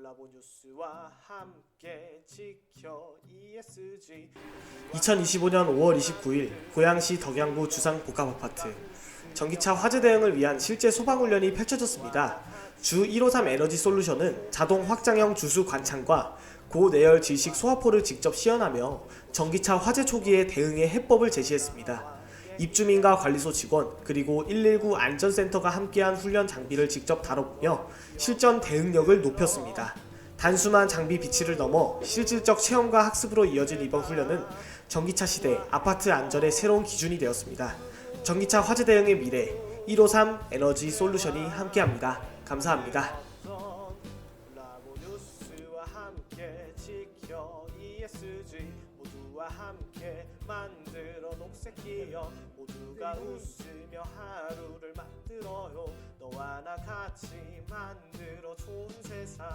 콜라보 뉴스와 함께 지켜 ESG 2025년 5월 29일 고양시 덕양구 주상 복합 아파트 전기차 화재 대응을 위한 실제 소방 훈련이 펼쳐졌습니다. 주 153 에너지 솔루션은 자동 확장형 주수 관창과 고내열 질식 소화포를 직접 시연하며 전기차 화재 초기에 대응의 해법을 제시했습니다. 입주민과 관리소 직원 그리고 119 안전센터가 함께한 훈련 장비를 직접 다뤄보며 실전 대응력을 높였습니다. 단순한 장비 비치를 넘어 실질적 체험과 학습으로 이어진 이번 훈련은 전기차 시대 아파트 안전의 새로운 기준이 되었습니다. 전기차 화재 대응의 미래 153 에너지 솔루션이 함께합니다. 감사합니다. 함께 지켜 ESG 모두와 함께 만들어 녹색 기업 모두가 웃으며 하루를 만들어요. 너와 나 같이 만들어 좋은 세상